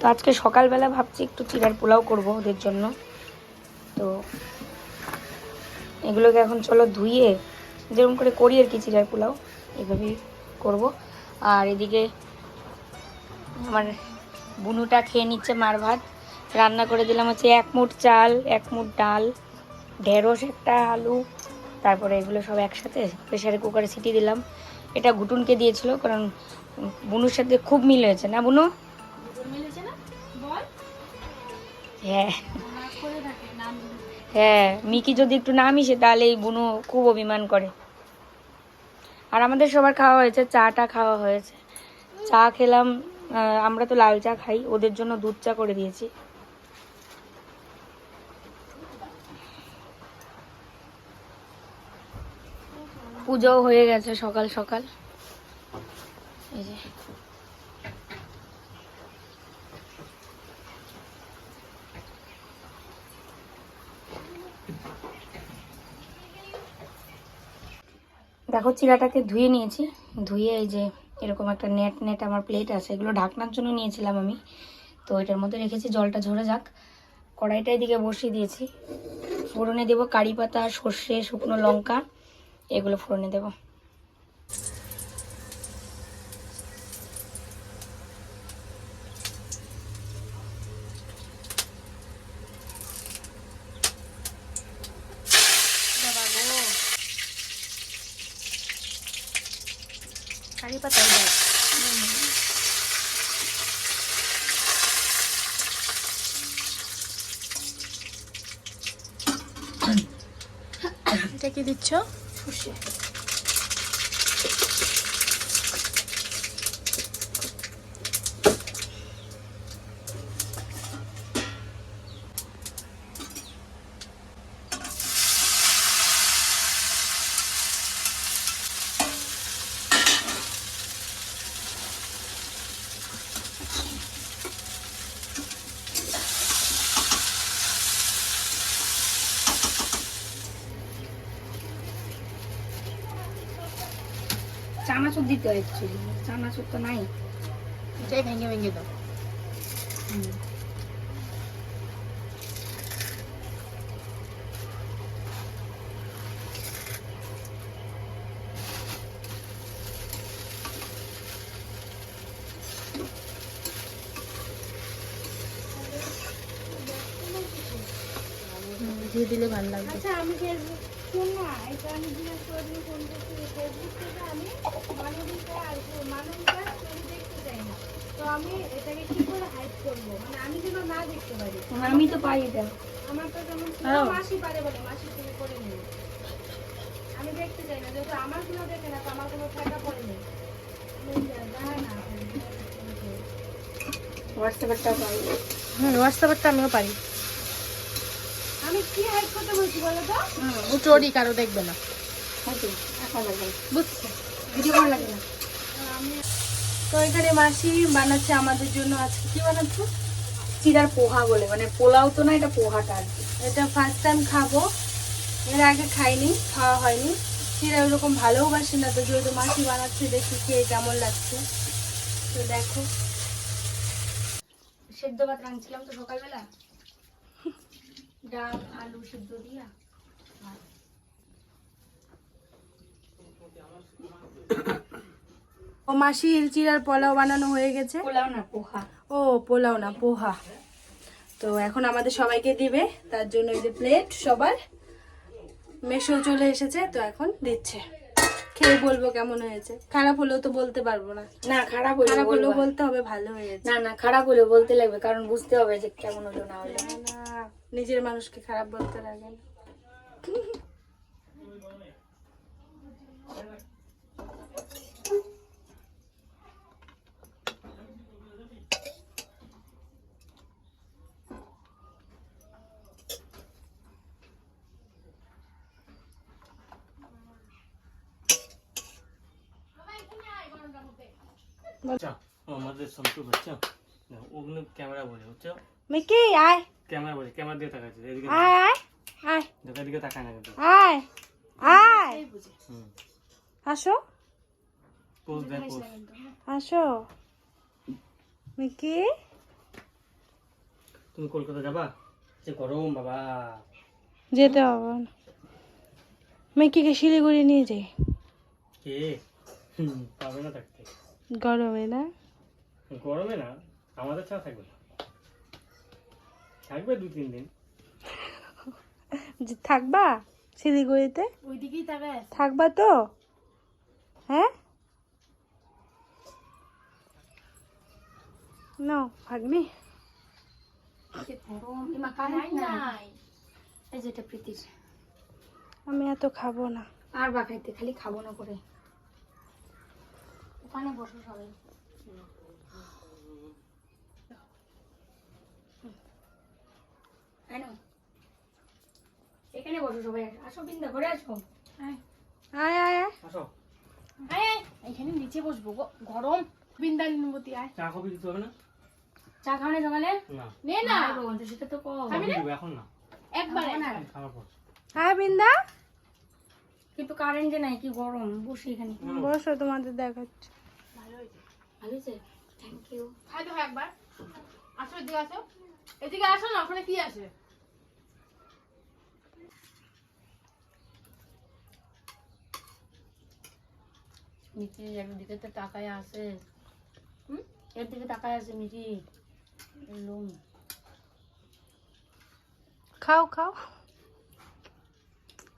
তো আজকে সকালবেলা ভাবছি একটু চিড়ার পোলাও করব ওদের জন্য। তো এগুলোকে এখন চলো ধুইয়ে যেরকম করে করি আর কি চিড়ার পোলাও, এভাবেই করব। আর এদিকে আমার বুনুটা খেয়ে নিচ্ছে মার ভাত। রান্না করে দিলাম হচ্ছে এক মুঠ চাল, এক মুঠ ডাল, ঢেঁড়স একটা, আলু, তারপরে এগুলো সব একসাথে প্রেশারে কুকারে সিটি দিলাম। এটা ঘুটুনকে দিয়েছিল, কারণ বুনুর সাথে খুব মিল হয়েছে। না বুনু? হ্যাঁ। হ্যাঁ মিকি যদি একটু না মিশে, তাহলে এই বুনু খুব অভিমান করে। আর আমাদের সবার খাওয়া হয়েছে, চাটা খাওয়া হয়েছে। চা খেলাম আমরা তো লাল চা খাই, ওদের জন্য দুধ চা করে দিয়েছি। পুজো হয়ে গেছে সকাল সকাল। এই যে। দেখো, চিরাটাকে ধুয়ে নিয়েছি। ধুয়ে এই যে এরকম একটা নেট নেট আমার প্লেট আছে, এগুলো ঢাকনার জন্য নিয়েছিলাম আমি। তো এটার মধ্যে রেখেছি, জলটা ঝরে যাক। কড়াইটা দিকে বসিয়ে দিয়েছি। ফোড়নে দেবো কারি পাতা, সর্ষে, শুকনো লঙ্কা, এগুলো ফোড়নে দেবো। কারি পাতা দেয় এটা কি দিচ্ছ? সর্ষে দিতে হয় অ্যাকচুয়ালি চানাচুর তো নাই এটাই ভেঙে ভেঙে দাও হুম, দিয়ে দিলে ভালো লাগবে আচ্ছা আমি ফেসবুক শোন না এটা আমি জিজ্ঞেস করে দিই ফোন করছি ফেসবুক থেকে আমি মানবিকা আর মানবিকা ছবি দেখতে চাই না। তো আমি এটাকে কি করে হাইড করব? মানে আমি যেন না দেখতে পারি। আমি তো পাই এটা। আমার তো যেমন। মাসি পারে বলে মাসি থেকে করে নেই আমি দেখতে চাই না যেহেতু আমার কোনো দেখে না তো আমার কোনো টাকা পড়ে নেই হোয়াটসঅ্যাপেরটা পাই হুম হোয়াটসঅ্যাপেরটা আমিও পারি। আমি কি হাইড করতে বলছি বলো তো? ও চোরই কারও দেখবে বুঝছ। ভিডিও লাগে না। তো এখানে মাসি বানাচ্ছে আমাদের জন্য আজকে কি বানাচ্ছো? চিরার পোহা বলে মানে পোলাও তো না এটা পোহাটা আর কি। এটা ফার্স্ট টাইম খাব। এর আগে খাইনি খাওয়া হয়নি। চিরা ওরকম ভালোবাসি না তো যেহেতু মাসি বানাচ্ছে দেখি খেয়ে কেমন লাগছে। তো দেখো। সেদ্ধ ভাত রাঁধছিলাম তো সকালবেলা। ডাল আলু সেদ্ধ দিয়া ও মাসির চিরার পোলাও বানানো হয়ে গেছে? পোলাও না পোহা। ও পোলাও না পোহা। তো এখন আমাদের সবাইকে দিবে তার জন্য এই যে প্লেট সবার। মেশো চলে এসেছে তো এখন দিচ্ছে। খেয়ে বলব কেমন হয়েছে। খারাপ হলেও তো বলতে পারব না। না খারাপ হলে খারাপ হলেও বলতে হবে ভালো হয়েছে। না না খারাপ হলে বলতে লাগবে কারণ বুঝতে হবে যে কেমন হলো না হলো। নিজের মানুষকে খারাপ বলতে লাগেন আচ্ছা আমাদের সবচেয়ে বাচ্চা ওগুলো ক্যামেরা বলে হচ্ছে মিকি আয়। ক্যামেরা বলে ক্যামেরা দিয়ে এদিকে আয় আয় আয়। দেখো এদিকে তাকায় না কিন্তু। আয় আয়। আসো। পোজ দেয় পোজ আসো। মিকি? তুমি কলকাতা যাবা? যে গরম বাবা। যেতে হবে না। মেকিকে শিলিগুড়ি নিয়ে যাই। কে? হুম, না থাকতে। গরমে না? গরমে না আমাদের ছাড়া থাকবে না। থাকবে দু তিন দিন। থাকবা শিলিগুড়িতে? ওইদিকেই থাকবা তো? হ্যাঁ? ভাগ্নি। যেটা প্রীতির। আমি এত খাব না। আর বা খাইতে খালি খাব না করে। ওখানে বসো সবাই। আয় নাও। এখানে বসো সবাই। আসো বিন্দা ঘরে আসো। আয়। আয় আয় আসো। আয় আয়। এখানে নিচে বসবো গো। গরম। বৃন্দালিনবতী আয়। চা কফি দিতে হবে না? চা খাও সকালে? নে। না আয় ভগবান, তো সেটা তো কও কফি এখন না। একবারে। খাওয়ার বিন্দা। কিন্তু কারেন্ট যে নাই কি গরম। বসি এখানে। বসো তোমাদের দেখাচ্ছি। ভালো হয়েছে। ভালো হয়েছে? থ্যাংক ইউ খাই তো একবার। আসো এদিকে আসো। এদিকে আসো না ওখানে কি আছে? মিঠি এর দিকে তো তাকায় আছে। হুম? এর দিকে তাকায় আছে মিঠি। লোম খাও খাও।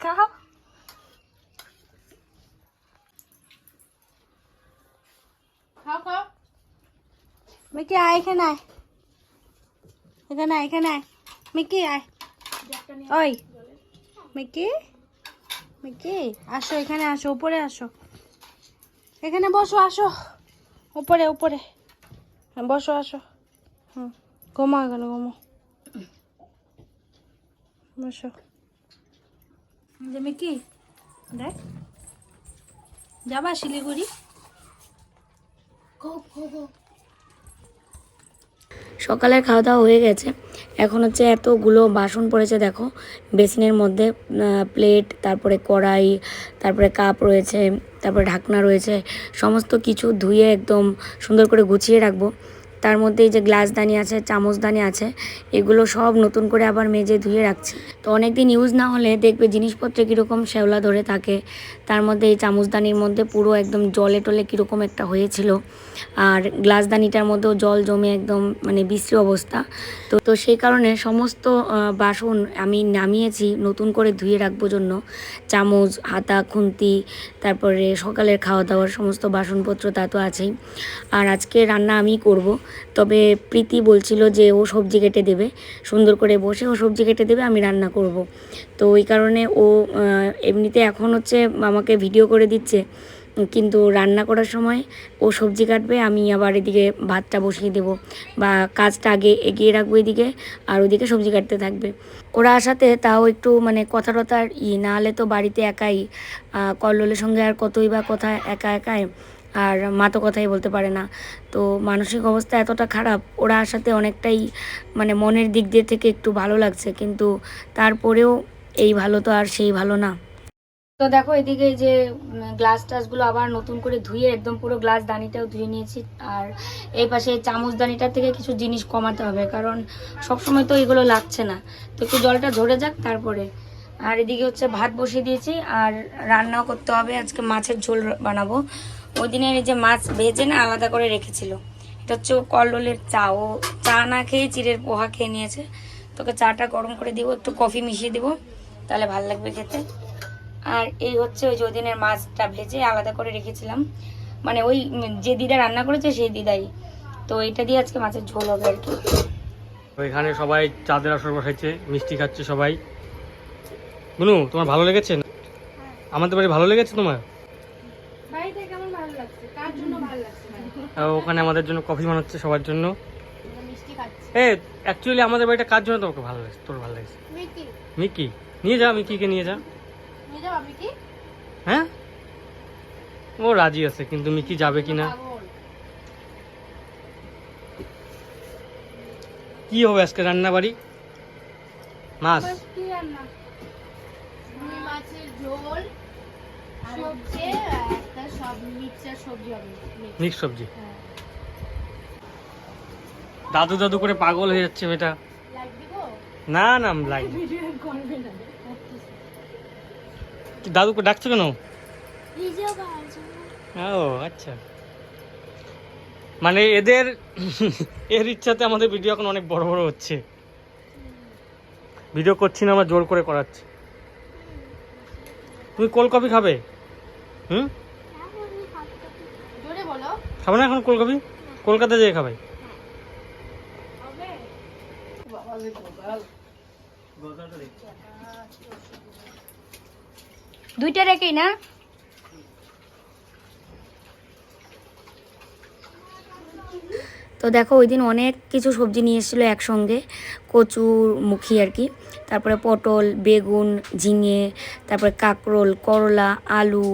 খাও। খাও খাও। মিকি আয় এখানে আয়। এখানে আয় এখানে আয়। মিকি আয়। ওই মিকি মিকি আসো এখানে আসো উপরে আসো। এখানে বসো আসো। উপরে উপরে। হ্যাঁ, বসো আসো। হুম ঘুমো এখানে ঘুমো। বসো। যে মিকি দেখ। যাবা শিলিগুড়ি? সকালের খাওয়া দাওয়া হয়ে গেছে। এখন হচ্ছে এতগুলো বাসন পড়েছে, দেখো। বেসিনের মধ্যে প্লেট তারপরে কড়াই, তারপরে কাপ রয়েছে, তারপরে ঢাকনা রয়েছে। সমস্ত কিছু ধুয়ে একদম সুন্দর করে গুছিয়ে রাখব। তার মধ্যে এই যে গ্লাসদানি আছে চামচদানি আছে, এগুলো সব নতুন করে আবার মেজে ধুয়ে রাখছি। তো অনেক দিন ইউজ না হলে দেখবে জিনিসপত্রে কীরকম শ্যাওলা ধরে থাকে, তার মধ্যে এই চামচদানির মধ্যে পুরো একদম জলে টলে কীরকম একটা হয়েছিল। আর গ্লাসদানিটার মধ্যেও জল জমে একদম মানে বিশ্রী অবস্থা। তো তো সেই কারণে সমস্ত বাসন আমি নামিয়েছি নতুন করে ধুয়ে রাখব জন্য। চামচ, হাতা, খুন্তি, তারপরে সকালের খাওয়া দাওয়ার সমস্ত বাসনপত্র তা তো আছেই। আর আজকে রান্না আমি করব। তবে প্রীতি বলছিল যে ও সবজি কেটে দেবে। সুন্দর করে বসে ও সবজি কেটে দেবে, আমি রান্না করব। তো ওই কারণে ও এমনিতে এখন হচ্ছে আমাকে ভিডিও করে দিচ্ছে। কিন্তু রান্না করার সময় ও সবজি কাটবে, আমি আবার এদিকে ভাতটা বসিয়ে দেব বা কাজটা আগে এগিয়ে রাখব এদিকে আর ওদিকে সবজি কাটতে থাকবে। ওরা আসাতে তাও একটু মানে কথা টথার ই, না হলে তো বাড়িতে একাই কল্লোলের সঙ্গে আর কতই বা কথা একা একাই। আর মা তো কথাই বলতে পারে না। তো মানসিক অবস্থা এতটা খারাপ, ওরা আসাতে অনেকটাই মানে মনের দিক দিয়ে থেকে একটু ভালো লাগছে, কিন্তু তারপরেও এই ভালো তো আর সেই ভালো না। তো দেখো এদিকে যে গ্লাস টাসগুলো আবার নতুন করে ধুয়ে একদম পুরো গ্লাস দানিটাও ধুয়ে নিয়েছি। আর এই পাশে চামচ দানিটার থেকে কিছু জিনিস কমাতে হবে, কারণ সবসময় তো এগুলো লাগছে না। তো একটু জলটা ঝরে যাক তারপরে। আর এদিকে হচ্ছে ভাত বসিয়ে দিয়েছি, আর রান্নাও করতে হবে, আজকে মাছের ঝোল বানাবো। ওই দিনের এই যে মাছ ভেজে না আলাদা করে রেখেছিল। এটা হচ্ছে ও কল্লোলের চা। ও চা না খেয়ে চিড়ের পোহা খেয়ে নিয়েছে। তোকে চাটা গরম করে দিব একটু কফি মিশিয়ে দিব তাহলে ভালো লাগবে খেতে। আর এই হচ্ছে ওই যে ওই মাছটা ভেজে আলাদা করে রেখেছিলাম। মানে ওই যে দিদা রান্না করেছে সেই দিদাই। তো এটা দিয়ে আজকে মাছের ঝোল হবে আর কি। এখানে সবাই চাঁদের আসর বসাইছে মিষ্টি খাচ্ছে সবাই। বুনু তোমার ভালো লেগেছে? আমাদের বাড়ি ভালো লেগেছে তোমার বাড়িতে কেমন ভালো লাগছে কার জন্য ভালো লাগছে আর ওখানে আমাদের জন্য কফি বানাচ্ছে সবার জন্য। এ অ্যাকচুয়ালি আমাদের বাড়িটা কার জন্য তোমাকে ভালো লাগছে? তোর ভালো লাগছে? মিকি। নিয়ে যা মিকিকে নিয়ে যা। নিয়ে যাও হ্যাঁ? ও রাজি আছে কিন্তু মিকি যাবে কিনা? পাগল। কি হবে আজকে রান্না বাড়ি মাছ কি মাছের ঝোল সবজি আর সব মিক্সচার সবজি হবে মিক্স সবজি? হ্যাঁ। দাদু দাদু করে পাগল হয়ে যাচ্ছে মেয়েটা না না লাইন দাদুকে ডাকছো কেন? ও আচ্ছা। মানে এদের এর ইচ্ছাতে আমাদের ভিডিও এখন অনেক বড় বড় হচ্ছে। ভিডিও করছি না আমরা জোর করে করাচ্ছি। তুমি কোল্ড কফি খাবে? হুম? খাবে না এখন কলকপি কলকাতা যেয়ে খাবে। দুইটা রেখেই না? তো দেখো ওই দিন অনেক কিছু সবজি নিয়ে এসেছিল একসঙ্গে, কচুর মুখী আর কি। তারপরে পটল, বেগুন, ঝিঙে, তারপরে কাঁকরোল, করলা, আলু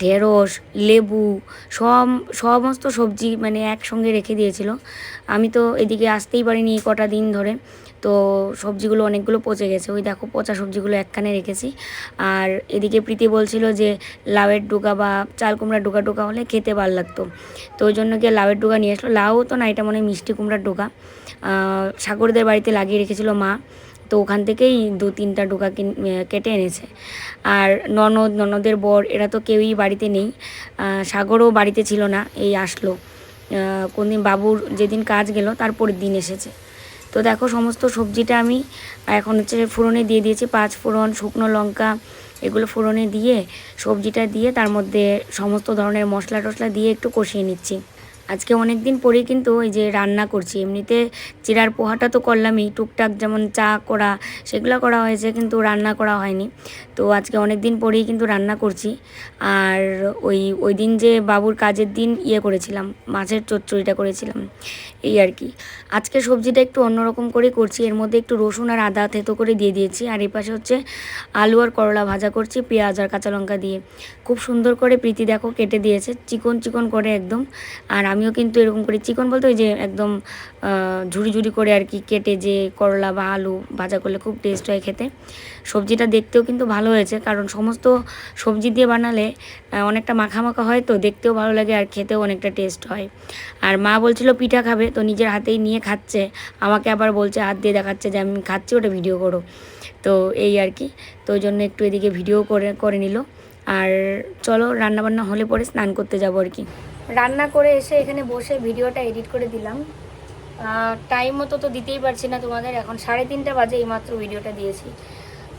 ঢেঁড়স, লেবু সব সমস্ত সবজি মানে একসঙ্গে রেখে দিয়েছিল। আমি তো এদিকে আসতেই পারিনি কটা দিন ধরে। তো সবজিগুলো অনেকগুলো পচে গেছে। ওই দেখো পচা সবজিগুলো একখানে রেখেছি। আর এদিকে প্রীতি বলছিল যে লাউয়ের ডোকা বা চাল কুমড়ার ডোকা ডোকা হলে খেতে ভালো লাগতো। তো ওই জন্য গিয়ে লাউয়ের ডোকা নিয়ে আসলো। লাউ তো না, এটা মনে হয় মিষ্টি কুমড়ার ডোকা সাগরদের বাড়িতে লাগিয়ে রেখেছিল মা। তো ওখান থেকেই দু তিনটা ডোকা কেটে এনেছে। আর ননদ, ননদের বর, এরা তো কেউই বাড়িতে নেই। সাগরও বাড়িতে ছিল না, এই আসলো। কোনদিন বাবুর যেদিন কাজ গেল, তারপরের দিন এসেছে। তো দেখো সমস্ত সবজিটা আমি এখন হচ্ছে ফোড়নে দিয়ে দিয়েছি পাঁচ ফোড়ন, শুকনো লঙ্কা, এগুলো ফোড়নে দিয়ে সবজিটা দিয়ে তার মধ্যে সমস্ত ধরনের মশলা টশলা দিয়ে একটু কষিয়ে নিচ্ছি। আজকে অনেক দিন পরেই কিন্তু ওই যে রান্না করছি। এমনিতে চিরার পোহাটা তো করলামই, টুকটাক যেমন চা করা, সেগুলো করা হয়েছে কিন্তু রান্না করা হয়নি। তো আজকে অনেক দিন পরেই কিন্তু রান্না করছি। আর ওই ওই দিন যে বাবুর কাজের দিন ইয়ে করেছিলাম, মাছের চচ্চড়িটা করেছিলাম, এই আর কি। আজকে সবজিটা একটু অন্যরকম করে করছি, এর মধ্যে একটু রসুন আর আদা থেতো করে দিয়ে দিয়েছি। আর এই পাশে হচ্ছে আলু আর করলা ভাজা করছি পেঁয়াজ আর কাঁচা লঙ্কা দিয়ে। খুব সুন্দর করে প্রীতি দেখো কেটে দিয়েছে, চিকন চিকন করে একদম। আর আমিও কিন্তু এরকম করে। চিকন বলতে ওই যে একদম ঝুড়ি ঝুড়ি করে আর কি কেটে যে করলা বা আলু ভাজা করলে খুব টেস্ট হয় খেতে। সবজিটা দেখতেও কিন্তু ভালো হয়েছে কারণ সমস্ত সবজি দিয়ে বানালে অনেকটা মাখা হয় তো দেখতেও ভালো লাগে আর খেতেও অনেকটা টেস্ট হয়। আর মা বলছিল পিঠা খাবে তো নিজের হাতেই নিয়ে খাচ্ছে, আমাকে আবার বলছে হাত দিয়ে দেখাচ্ছে যে আমি খাচ্ছি ওটা ভিডিও করো। তো এই আর কি, তো ওই জন্য একটু এদিকে ভিডিও করে করে নিল। আর চলো রান্নাবান্না হলে পরে স্নান করতে যাব আর কি। রান্না করে এসে এখানে বসে ভিডিওটা এডিট করে দিলাম। টাইম মতো তো দিতেই পারছি না তোমাদের, এখন সাড়ে তিনটা বাজে এইমাত্র ভিডিওটা দিয়েছি।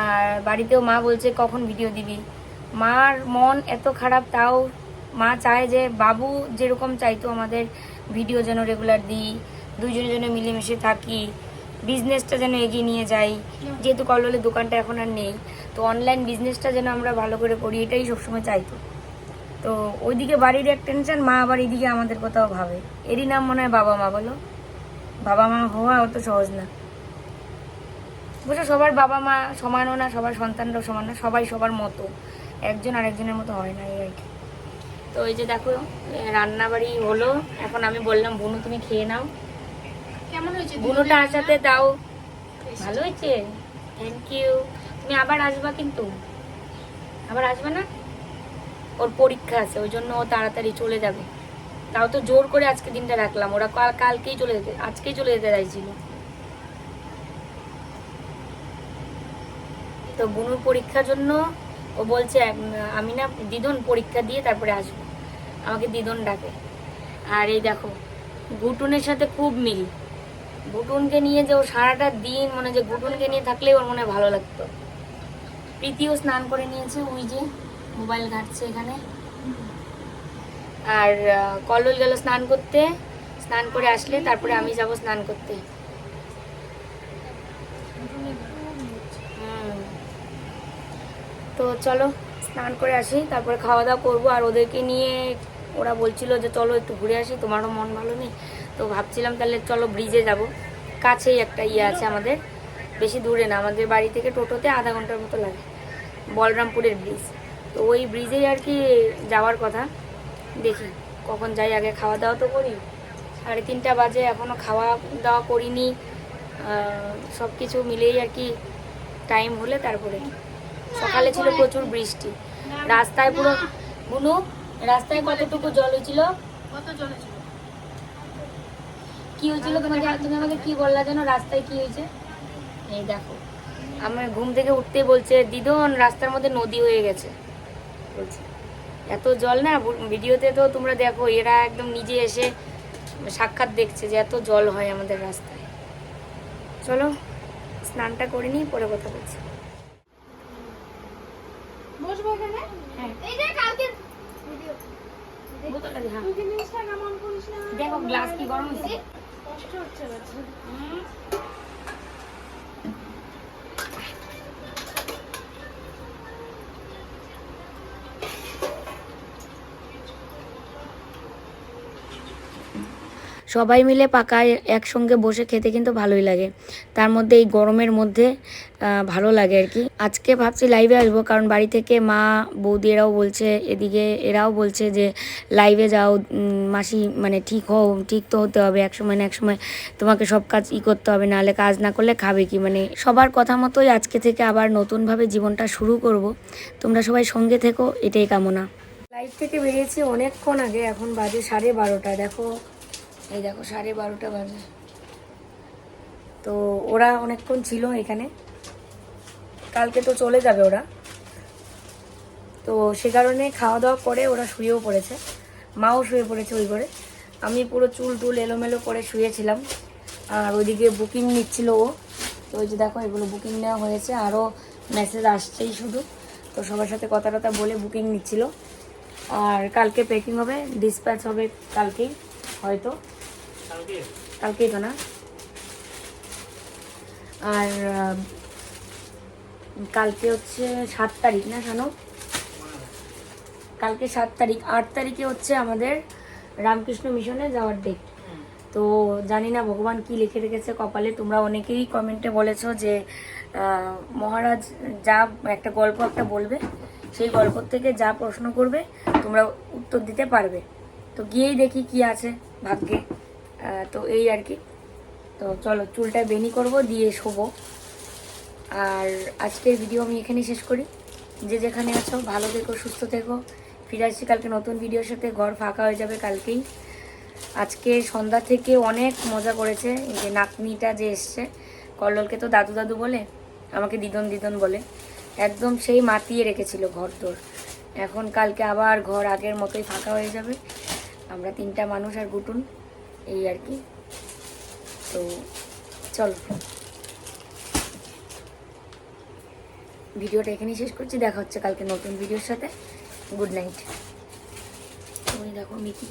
আর বাড়িতেও মা বলছে, কখন ভিডিও দিবি? মার মন এত খারাপ, তাও মা চায় যে বাবু যেরকম চাইতো আমাদের ভিডিও যেন রেগুলার দিই, দুইজনে যেন মিলেমিশে থাকি বিজনেসটা যেন এগিয়ে নিয়ে যাই। যেহেতু কল্লোলের দোকানটা এখন আর নেই, তো অনলাইন বিজনেসটা যেন আমরা ভালো করে করি, এটাই সবসময় চাইতো। তো ওইদিকে বাড়ির এক টেনশন মা আবার এইদিকে আমাদের কোথাও ভাবে। এরই নাম মনে হয় বাবা মা বলো। বাবা মা হওয়া অত সহজ না। বুঝো সবার বাবা মা সমানও না সবার সন্তানরাও সমান না সবাই সবার মতো। একজন আরেকজনের মতো হয় না এই আর কি। তো এই যে দেখো রান্না বাড়ি হলো। এখন আমি বললাম বুনু তুমি খেয়ে নাও। কেমন হয়েছে বুনুটা আসাতে দাও। ভালো হয়েছে? থ্যাংক ইউ তুমি আবার আসবা কিন্তু। আবার আসবে না? ওর পরীক্ষা আছে, ওই জন্য ও তাড়াতাড়ি চলে যাবে। তাও তো জোর করে আজকে দিনটা রাখলাম, ওরা কাল, কালকেই চলে যেতে, আজকেই চলে যেতে চাইছিল। তো বুনুর পরীক্ষার জন্য ও বলছে আমি না দিদন পরীক্ষা দিয়ে তারপরে আসব। আমাকে দিদন ডাকে। আর এই দেখো, গুটুনের সাথে খুব মিল। গুটুনকে নিয়ে যে ও সারাটা দিন মনে যে গুটুনকে নিয়ে থাকলে ওর মনে ভালো লাগতো। প্রীতিও স্নান করে নিয়েছে, ওই যে মোবাইল ঘাটছে এখানে। আর কল্লোল গেল স্নান করতে। স্নান করে আসলে তারপরে আমি যাব স্নান করতে। তো চলো, স্নান করে আসি, তারপরে খাওয়া দাওয়া করব। আর ওদেরকে নিয়ে ওরা বলছিল যে চলো একটু ঘুরে আসি, তোমারও মন ভালো নেই। তো ভাবছিলাম তাহলে চলো ব্রিজে যাব। কাছেই একটা ইয়ে আছে আমাদের। বেশি দূরে না, আমাদের বাড়ি থেকে টোটোতে আধা ঘণ্টার মতো লাগে। বলরামপুরের ব্রিজ। তো ওই ব্রিজেই আর কি যাওয়ার কথা। দেখি কখন যাই আগে খাওয়া দাওয়া তো করি। সাড়ে তিনটা বাজে এখনও খাওয়া দাওয়া করিনি। সব কিছু মিলেই আর কি টাইম হলে তারপরে সকালে ছিল প্রচুর বৃষ্টি। রাস্তায় পুরো বুনু রাস্তায় কতটুকু জল হয়েছিল? কত জনে ছিল কি হয়েছিল তোমাকে তুমি আমাকে কি বললা যেন রাস্তায় কি হয়েছে? এই দেখো। আমার ঘুম থেকে উঠতে বলছে দিদন রাস্তার মধ্যে নদী হয়ে গেছে। বলছে। এত জল না ভিডিওতে তো তোমরা দেখো এরা একদম নিজে এসে সাক্ষাৎ দেখছে যে এত জল হয় আমাদের রাস্তায়। চলো স্নানটা করে নিই পরে কথা বলছি। বসবো এখানে? হ্যাঁ। এই যে কালকে ভিডিও। বোতলটা দে, হ্যাঁ। তুই জিনিসটা কেমন করিস না? দেখো গ্লাস কি গরম হয়েছে। কষ্ট হচ্ছে সবাই মিলে পাকায় একসঙ্গে বসে খেতে কিন্তু ভালোই লাগে। তার মধ্যে এই গরমের মধ্যে ভালো লাগে আর কি। আজকে ভাবছি লাইভে আসব, কারণ বাড়ি থেকে মা, বৌদি এরাও বলছে, এদিকে এরাও বলছে যে লাইভে যাও মাসি মানে ঠিক হও, ঠিক তো হতে হবে এক সময় না এক সময় তোমাকে সব কাজ ই করতে হবে, নাহলে কাজ না করলে খাবে কি? মানে সবার কথা মতোই আজকে থেকে আবার নতুনভাবে জীবনটা শুরু করব। তোমরা সবাই সঙ্গে থেকো, এটাই কামনা। লাইভ থেকে বেরিয়েছি অনেকক্ষণ আগে, এখন বাজে সাড়ে বারোটা। দেখো এই দেখো, সাড়ে বারোটা বাজে। তো ওরা অনেকক্ষণ ছিল এখানে। কালকে তো চলে যাবে ওরা। তো সে কারণে খাওয়া দাওয়া করে ওরা শুয়েও পড়েছে। মাও শুয়ে পড়েছে ওই ঘরে। আমি পুরো চুল টুল এলোমেলো করে শুয়েছিলাম। আর ওইদিকে বুকিং নিচ্ছিল ও। তো ওই যে দেখো, এগুলো বুকিং নেওয়া হয়েছে। আরও মেসেজ আসছেই শুধু। তো সবার সাথে কথা টথা বলে বুকিং নিচ্ছিল। আর কালকে প্যাকিং হবে ডিসপ্যাচ হবে কালকেই, হয়তো। কালকেই তো না? আর কালকে হচ্ছে সাত তারিখ না জানো কালকে সাত তারিখ। আট তারিখে হচ্ছে আমাদের রামকৃষ্ণ মিশনে যাওয়ার ডেট তো জানি না ভগবান কি লিখে রেখেছে কপালে। তোমরা অনেকেই কমেন্টে বলেছ যে মহারাজ যা একটা গল্প একটা বলবে, সেই গল্প থেকে যা প্রশ্ন করবে, তোমরা উত্তর দিতে পারবে। তো গিয়েই দেখি কি আছে ভাগ্যে। তো এই আর কি। তো চলো, চুলটা বেনি করব, দিয়ে শোবো। আর আজকের ভিডিও আমি এখানেই শেষ করি। যে যেখানে আছো, ভালো থেকো, সুস্থ থেকো। ফিরে আসছি কালকে নতুন ভিডিওর সাথে। ঘর ফাঁকা হয়ে যাবে কালকেই। আজকে সন্ধ্যা থেকে অনেক মজা করেছে। এই যে নাতনিটা যে এসছে, কল্লোলকে তো দাদু দাদু বলে, আমাকে দিদন দিদন বলে। একদম সেই মাতিয়ে রেখেছিল ঘর তোর এখন কালকে আবার ঘর আগের মতোই ফাঁকা হয়ে যাবে। আমরা তিনটা মানুষ আর গুটুন। এই আর কি। তো চলো। ভিডিওটা এখানেই শেষ করছি। দেখা হচ্ছে কালকে নতুন ভিডিওর সাথে। গুড নাইট তুমি দেখো মিকি